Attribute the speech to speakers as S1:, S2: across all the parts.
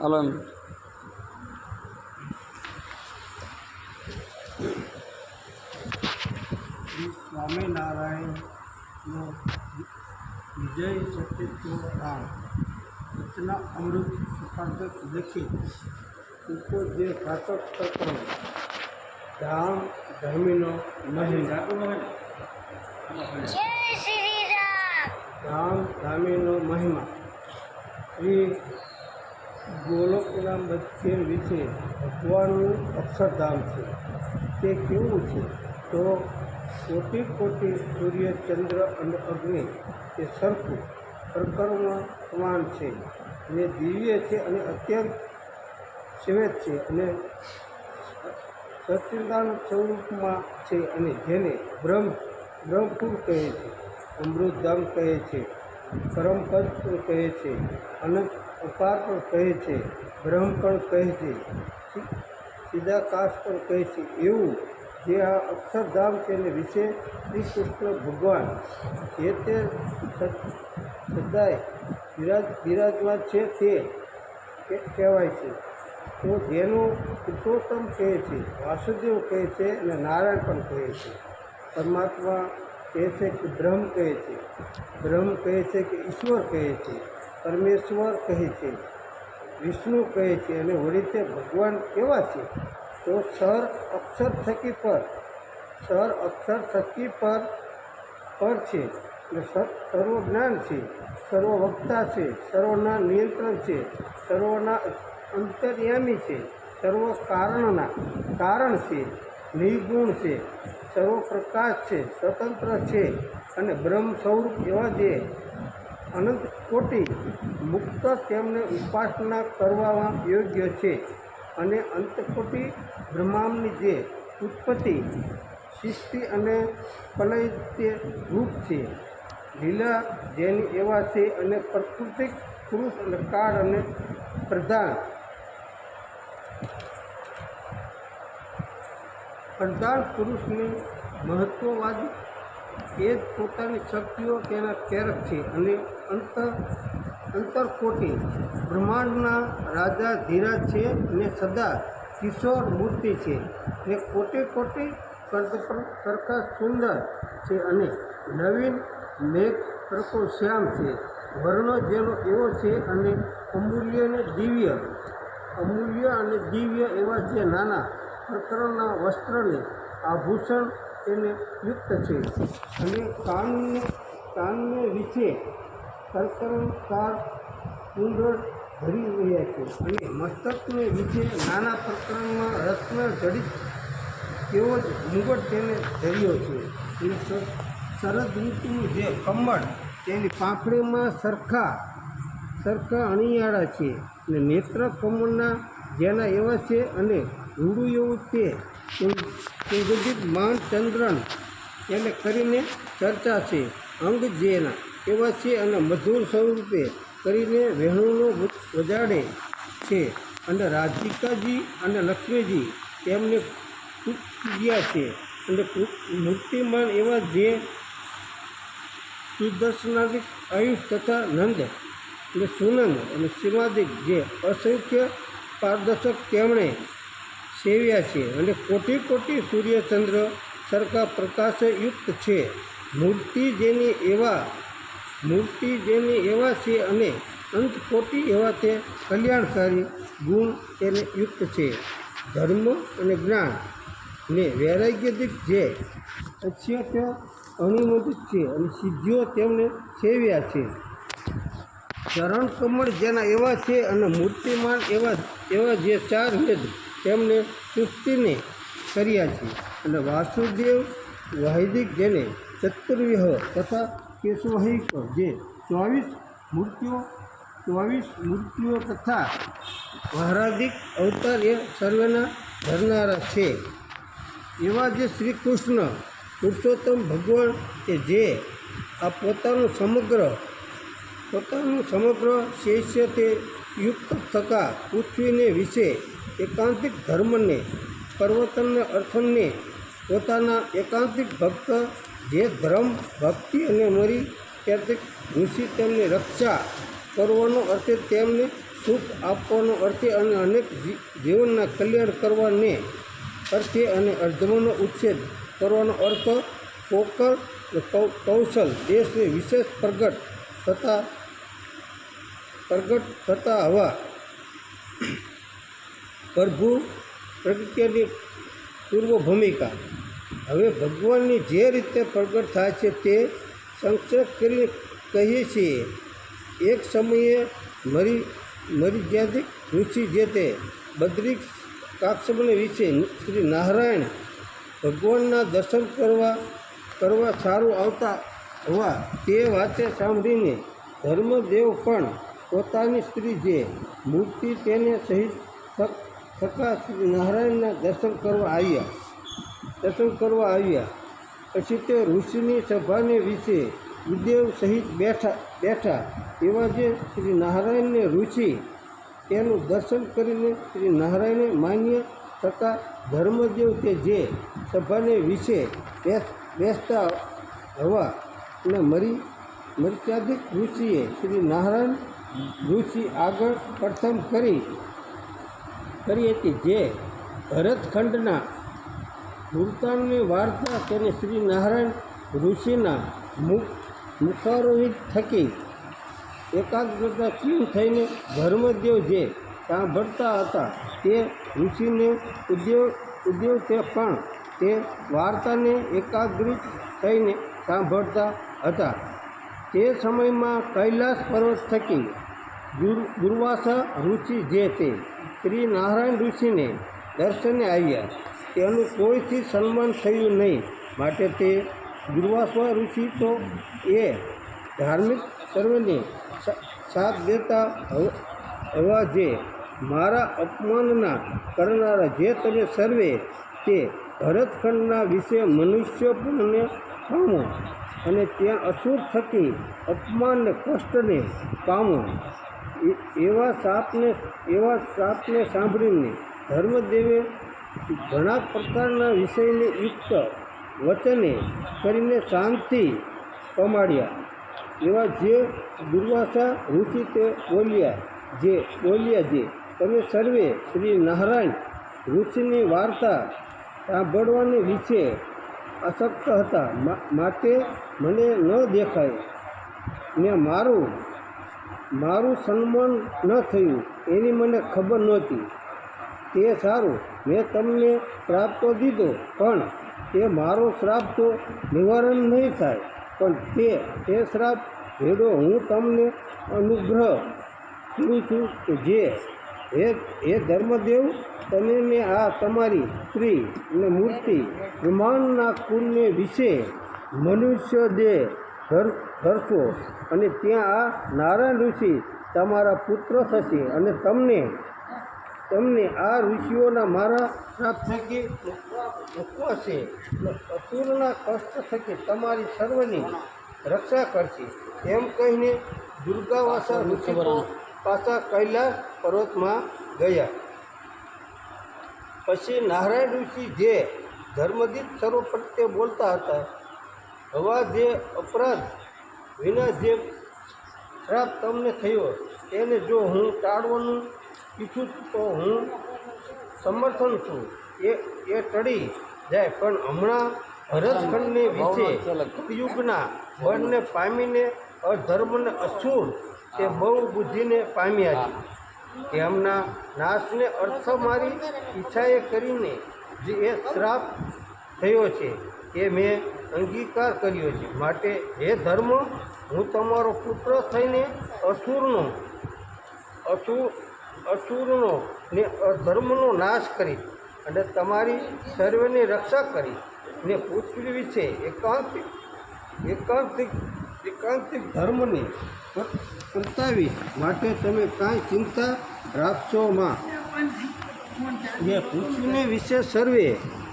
S1: હાલો એમ
S2: શ્રી સ્વામિનારાયણનો વિજય શક્તિત્વ રામ રચના અમૃત સુપાદક લખી ઉપર જે ઘાતક તત્વ. ધામ ધર્મીનો
S3: શ્રી રામ.
S2: ધામ ધામીનો મહિમા. શ્રી ગોલોકના મધ્ય વિશે ભગવાનનું અક્ષરધામ છે. તે કેવું છે? તો કોટી કોટી સૂર્ય ચંદ્ર અને અગ્નિ તે સરખું પ્રકરણ સમાન છે. ને દિવ્ય છે અને અત્યંત શ્વેત છે અને સચિદાન સ્વરૂપમાં છે અને જેને બ્રહ્મ બ્રહ્મપુર કહે છે, અમૃતધામ કહે છે, પરમપદ કહે છે, અનંત અપાર પણ કહે છે, બ્રહ્મ પણ કહે છે સીધાકાશ પણ કહે છે. એવું જે આ અક્ષરધામ તેને વિશે શ્રી કૃષ્ણ ભગવાન જે તે સદાય બિરાજ, બિરાજમાન છે તે કહેવાય છે. તો જેનું પુરુષોત્તમ કહે છે, વાસુદેવ કહે છે અને નારાયણ પણ કહે છે. પરમાત્મા કહે છે કે બ્રહ્મ કહે છે. બ્રહ્મ કહે છે કે ઈશ્વર કહે છે. પરમેશ્વર કહે છે. વિષ્ણુ કહે છે અને વળી તે ભગવાન કેવા છે? તો સર અક્ષર થકી પર, સર અક્ષર થકી પર પર છે. અને સર્વ જ્ઞાન છે. સર્વ વક્તા છે. સર્વના નિયંત્રણ છે. સર્વના અંતર્યામી છે. સર્વ કારણના, કારણ છે. નિર્ગુણ છે, સર્વપ્રકાશ છે, સ્વતંત્ર છે અને બ્રહ્મ સ્વરૂપ એવા જે અનંત કોટી મુક્ત તેમને ઉપાસના કરવામાં યોગ્ય છે. અને અંતકોટી બ્રહ્માની જે ઉત્પત્તિ, સૃષ્ટિ અને પ્રલય તે રૂપ છે. લીલા જેની એવા છે અને પ્રકૃતિક પુરુષ અને કાળ અને પ્રધાન પ્રધાન પુરુષની મહત્વવાદી એ જ પોતાની શક્તિઓ તેના કેરક છે અને અંતર અંતરકોટી બ્રહ્માંડના રાજા ધીરાજ છે અને સદા કિશોર મૂર્તિ છે ને કોટી કોટી કરતા સુંદર છે અને નવીન મેઘ સરખો શ્યામ છે. વર્ણ જેનો એવો છે અને અમૂલ્ય અને દિવ્ય, અમૂલ્ય અને દિવ્ય એવા જે નાના પ્રકરણના વસ્ત્રને આભૂષણ તેને યુક્ત છે અને કાનને કાનને વિશે કરકરણકાર કુંડળ ધરી રહ્યા છે અને મસ્તકને વિશે નાના પ્રકરણમાં રત્ન જડિત તેવો જ મુગટ તેને ધર્યો છે. શરદ ઋતુનું જે કમળ તેની પાંખડીમાં સરખા સરખા અણિયાળા છે અને નેત્ર કમળના જેના એવા છે અને રૂડું એવું તે સુગંધિત માન ચંદ્રન એને કરીને ચર્ચા છે, અંગ જેના એવા છે અને મધુર સ્વરૂપે કરીને વહેણુનો વજાડે છે અને રાધિકાજી અને લક્ષ્મીજી તેમને પૂજ્યા છે અને મૂર્તિમાન એવા જે સુદર્શનાદિક આયુષ તથા નંદ અને સુનંદ અને સીમાદિક જે અસંખ્ય પારદર્શક તેમણે સેવ્યા છે અને કોટી કોટી સૂર્યચંદ્ર સરખા પ્રકાશયુક્ત છે. મૂર્તિ જેની એવા, મૂર્તિ જેની એવા છે અને અંત કોટી એવા તે કલ્યાણકારી ગુણ તેને યુક્ત છે. ધર્મ અને જ્ઞાન ને વૈરાગ્યદીપ જે અત્યંત અનુમોદિત છે અને સિદ્ધિઓ તેમને સેવ્યા છે. ચરણ કમળ જેના એવા છે અને મૂર્તિમાન એવા એવા જે ચાર વેદ તેમને સૃષ્ટિને કર્યા છે. અને વાસુદેવ વૈદિક જેને ચતુર્વ્યહ તથા કેશવહિક જે ચોવીસ મૂર્તિઓ ચોવીસ મૂર્તિઓ તથા વહરાદિક અવતાર એ સર્વેના ધરનારા છે. એવા જે શ્રી કૃષ્ણ પુરુષોત્તમ ભગવાન કે જે આ પોતાનું સમગ્ર પોતાનું સમગ્ર શિષ્ય તે યુક્ત થતા પૃથ્વીને વિશે એકાંતિક ધર્મને પર્વતનને અર્થને, પોતાના એકાંતિક ભક્ત, જે ધર્મ, ભક્તિ અને મરી ત્યારથી ઋષિ તેમની રક્ષા કરવાનો અર્થે તેમને સુખ આપવાનો અર્થે અને અનેક જીવનના કલ્યાણ કરવાને અર્થે અને અર્ધમનો ઉચ્છેદ કરવાનો અર્થ પોકર કૌશલ, દેશને વિશેષ પ્રગટ થતા પ્રગટ થતા હવા પ્રભુ પ્રગટ્યની પૂર્વ ભૂમિકા હવે ભગવાનની જે રીતે પ્રગટ થાય છે તે સંક્ષેપ કરીને કહીએ છીએ. એક સમયે મરી મર્યાદિક ઋષિ જે તે બદ્રિક કાક્ષમને વિશે શ્રી નારાયણ ભગવાનના દર્શન કરવા કરવા સારું આવતા હોવા તે વાતે સાંભળીને ધર્મદેવ પણ પોતાની સ્ત્રી જે મૂર્તિ તેને સહિત થકા શ્રી નારાયણના દર્શન કરવા આવ્યા. દર્શન કરવા આવ્યા. પછી તે ઋષિની સભાને વિશે ઉદેવ સહિત બેઠા બેઠા. એવા જે શ્રી નારાયણને ઋષિ તેનું દર્શન કરીને શ્રી નારાયણે માન્ય થતા ધર્મદેવ તે જે સભાને વિશે બેસતા હવા અને મરી, મર્યાદિત ઋષિએ શ્રી નારાયણ ઋષિ આગળ પ્રથમ કરી કરી હતી જે ભરતખંડના મુલતાનની વાર્તા તેને શ્રી નારાયણ ઋષિના મુખ મુખારોહિત થકી એકાગ્રતા ક્ષીણ થઈને ધર્મદેવ જે સાંભળતા હતા તે ઋષિને ઉદ્યોગ ઉદ્યોગ તે પણ તે વાર્તાને એકાગ્રિત થઈને સાંભળતા હતા. તે સમયમાં કૈલાસ પર્વત થકી દુર દુર્વાસા ઋષિ જે તે શ્રી નારાયણ ઋષિને દર્શને આવ્યા. તેનું કોઈથી સન્માન થયું નહીં. માટે તે દુર્વાસવા ઋષિ તો એ ધાર્મિક સર્વને સાથ દેતા હવ- જે મારા અપમાનના કરનારા જે તમે સર્વે તે ભરતખંડના વિશે મનુષ્યપણને પામો અને ત્યાં અસુર થકી અપમાનને કષ્ટને પામો. એવા સાપને એવા સાપને સાંભળીને ધર્મદેવે ઘણા પ્રકારના વિષયને યુક્ત વચને કરીને શાંતિ પમાડ્યા. એવા જે દુર્વાસા ઋષિ તે બોલ્યા, જે બોલ્યા જે, તમે સર્વે શ્રી નારાયણ ઋષિની વાર્તા સાંભળવાની વિશે અશક્ત હતા. માટે મને ન દેખાય. ને મારું મારું સન્માન ન થયું, એની મને ખબર નહોતી. તે સારું, મેં તમને શ્રાપ તો દીધો, પણ તે મારો શ્રાપ તો નિવારણ નહીં થાય. પણ તે તે શ્રાપ ભેડો હું તમને અનુગ્રહ કરું છું કે જે, હે હે ધર્મદેવ તમે ને આ તમારી સ્ત્રી અને મૂર્તિ બ્રહ્માંડના કુલને વિશે મનુષ્ય દેહ ધર ધરશો અને ત્યાં નારાયણ ઋષિ તમારા પુત્ર થશે અને તમને તમને આ ઋષિઓના મારા શ્રાપ થકી મૂકવા છે અને અસુરના કષ્ટ થકી તમારી સર્વની રક્ષા કરશે. એમ કહીને દુર્ગાવાસા ઋષિ પાછા કૈલાસ પર્વતમાં ગયા. પછી નારાયણ ઋષિ જે ધર્મદીપ સર્વ પ્રત્યે બોલતા હતા, હવા જે અપરાધ વિના જે શ્રાપ તમને થયો, તેને જો હું ટાળવાનું ઈચ્છું તો હું સમર્થન છું. એ એ ટળી જાય, પણ હમણાં ભરતખંડને વિશે યુગના વનને પામીને અધર્મને અસુર તે બહુ બુદ્ધિને પામ્યા છે. તેમના નાશને અર્થ મારી ઈચ્છાએ કરીને જે એ શ્રાપ થયો છે, એ મેં અંગીકાર કર્યો છે. માટે હે ધર્મ, હું તમારો પુત્ર થઈને અસુરનો અસુર અસુરનો ને અધર્મનો નાશ કરી અને તમારી સર્વની રક્ષા કરી ને પૃથ્વી વિશે એકાંતિક એકાંતિક એકાંતિક ધર્મને પ્રતાવી માટે તમે કાંઈ ચિંતા રાખશો માં. ને પૃથ્વીને વિશે સર્વે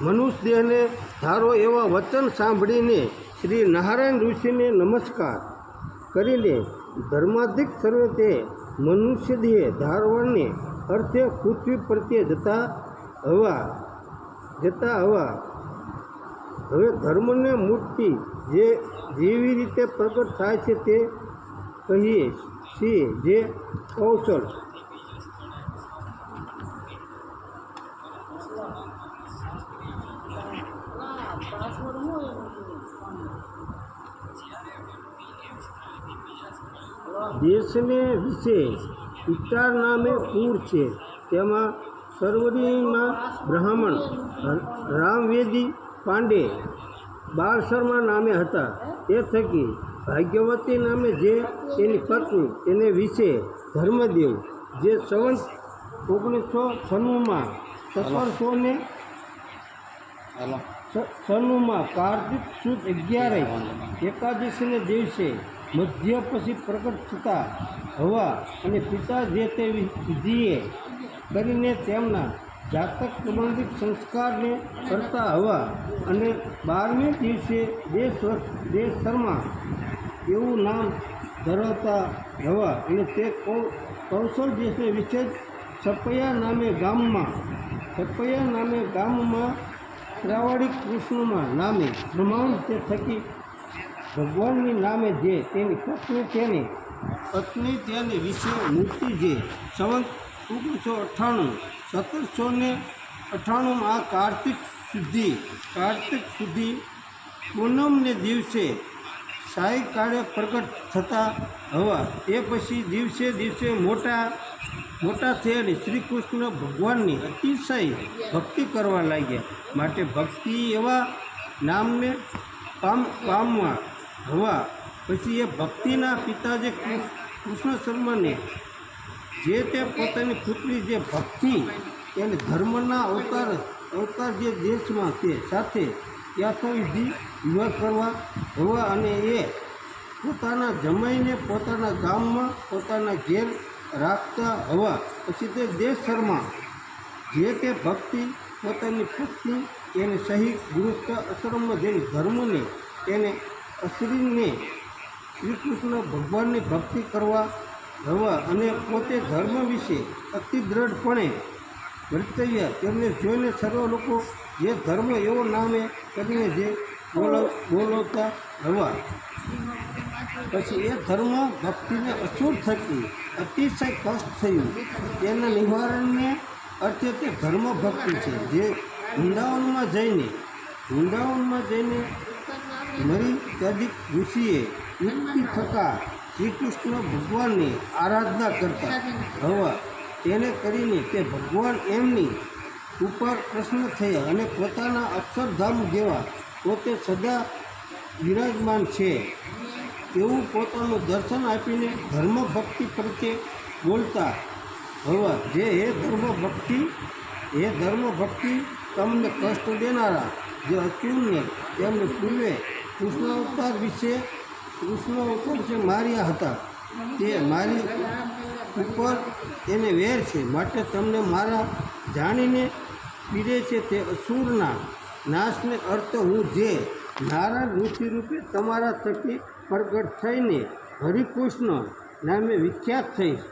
S2: મનુષ્ય દેહને ધારો એવા વચન સાંભળીને શ્રી નારાયણ ઋષિને નમસ્કાર કરીને ધર્માધિક સર્વે તે મનુષ્ય દેહ ધારવાને અર્થે પૃથ્વી પ્રત્યે જતા હવા જતા હવા. હવે ધર્મને મૂર્તિ જે જેવી રીતે પ્રગટ થાય છે તે કહીએ છીએ જે કૌશલ દેશને વિશે ઉત્તર નામે પૂર છે. તેમાં સર્વરીમાં બ્રાહ્મણ રામવેદી પાંડે બાળ શર્મા નામે હતા. એ થકી ભાગ્યવતી નામે જે એની પત્ની, એને વિશે ધર્મદેવ, જે સંવત ઓગણીસો છન્નુંમાં સત્તરસો ને
S1: હાલો.
S2: સન્નુમાં કાર્તિક સુદ અગિયારે એકાદશીને દિવસે મધ્ય પછી પ્રગટ થતા હવા અને પિતા જે તે વિધિએ કરીને તેમના જાતક સંબંધિત સંસ્કારને કરતા હવા અને બારમે દિવસે દેશ દેશ શર્મા એવું નામ ધરાવતા હવા અને તે કૌશલ દેશને વિશે સપૈયા નામે ગામમાં, સપૈયા નામે ગામમાં શ્રાવણી કૃષ્ણમાં નામે બ્રહ્માંડ તે થકી ભગવાનની નામે જે તેની પત્ની તેની પત્ની તેની વિશે મૂર્તિ જે સંવંત ઓગણીસો અઠ્ઠાણું, સત્તરસો ને અઠ્ઠાણું આ કાર્તિક સુધી કાર્તિક સુધી પૂનમને દિવસે સાયકાળે પ્રગટ થતા હવા, એ પછી દિવસે દિવસે મોટા મોટા થયેલી શ્રી કૃષ્ણ ભગવાનની અતિશય ભક્તિ કરવા લાગ્યા. માટે ભક્તિ એવા નામને પામ પામવા હવા પછી એ ભક્તિના પિતા જે કૃષ્ણ શર્માને જે તે પોતાની પુત્રી જે ભક્તિ એને ધર્મના અવતાર અવતાર જે દેશમાં તે સાથે યાથાવિધિ વિવાહ કરવા હવા અને એ પોતાના જમાઈને પોતાના ગામમાં, પોતાના ઘેર રાખતા હવા પછી તે દેશ શર્મા જે તે ભક્તિ પોતાની પત્ની એને સહિત ગુરુસ્થ આશ્રમમાં જઈને ધર્મને એને અશ્રીને શ્રી કૃષ્ણ ભગવાનની ભક્તિ કરવા રવા અને પોતે ધર્મ વિશે અતિ દ્રઢપણે વર્તવ્યા તેમને જોઈને સર્વ લોકો જે ધર્મ એવો નામે કરીને જે બોલો, બોલાવતા રવા પછી એ ધર્મ ભક્તિને અસુર થકી અતિશય કષ્ટ થયું. તેના નિવારણને અર્થે તે ધર્મ ભક્તિ છે. જે વૃંદાવનમાં જઈને વૃંદાવનમાં જઈને મરી ત્યાદિક ઋષિએ યુક્તિ થતાં શ્રી કૃષ્ણ ભગવાનની આરાધના કરતા, હવા તેને કરીને તે ભગવાન એમની ઉપર પ્રશ્ન થયા અને પોતાના અક્ષરધામ જેવા પોતે સદા વિરાજમાન છે. એવું પોતાનું દર્શન આપીને ધર્મ ભક્તિ પ્રત્યે બોલતા. હવા જે હે ધર્મ ભક્તિ હે ધર્મ ભક્તિ તમને કષ્ટ દેનારા, જે અચૂર્ય તેમને પૂર્વે કૃષ્ણ અવતાર વિશે કૃષ્ણ અવતાર જે માર્યા હતા, તે મારી ઉપર એને વેર છે. માટે તમને મારા જાણીને પીડે છે તે અસુરના નાશને અર્થ હું જે નારાયણ ઋષિ રૂપે તમારા થકી પ્રગટ થઈને હરિકૃષ્ણ નામે વિખ્યાત થઈશ.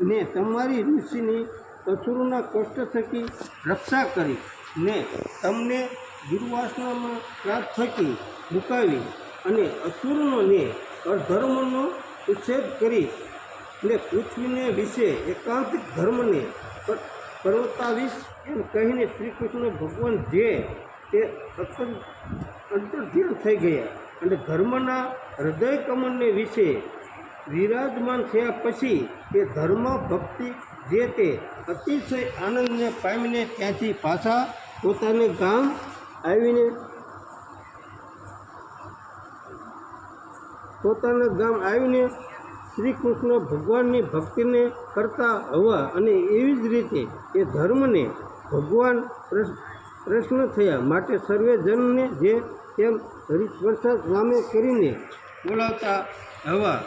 S2: ને તમારી ઋષિની અસુરોના કષ્ટ થકી રક્ષા કરી ને તમને દુર્વાસનામાં પ્રાપ્ત થકી મુકાવી અને અસુરનો અધર્મનો ઉચ્છેદ કરીશ. ને પૃથ્વીને વિશે એકાંતિક ધર્મને પર્વતાવીશ એમ કહીને શ્રી કૃષ્ણ ભગવાન જે તે અંતર્ધ્યાન થઈ ગયા. અને ધર્મના હૃદય કમળને વિશે વિરાજમાન થયા પછી તે ધર્મ ભક્તિ જે તે અતિશય આનંદને પામીને ત્યાંથી પાછા પોતાને ગામ આવીને પોતાના ગામ આવીને શ્રી કૃષ્ણ ભગવાનની ભક્તિને કરતા હવા અને એવી જ રીતે એ ધર્મને ભગવાન પ્રશ્ન થયા. માટે સર્વે જે તેમ હરિસ્પર્શા નામે કરીને બોલાવતા હવા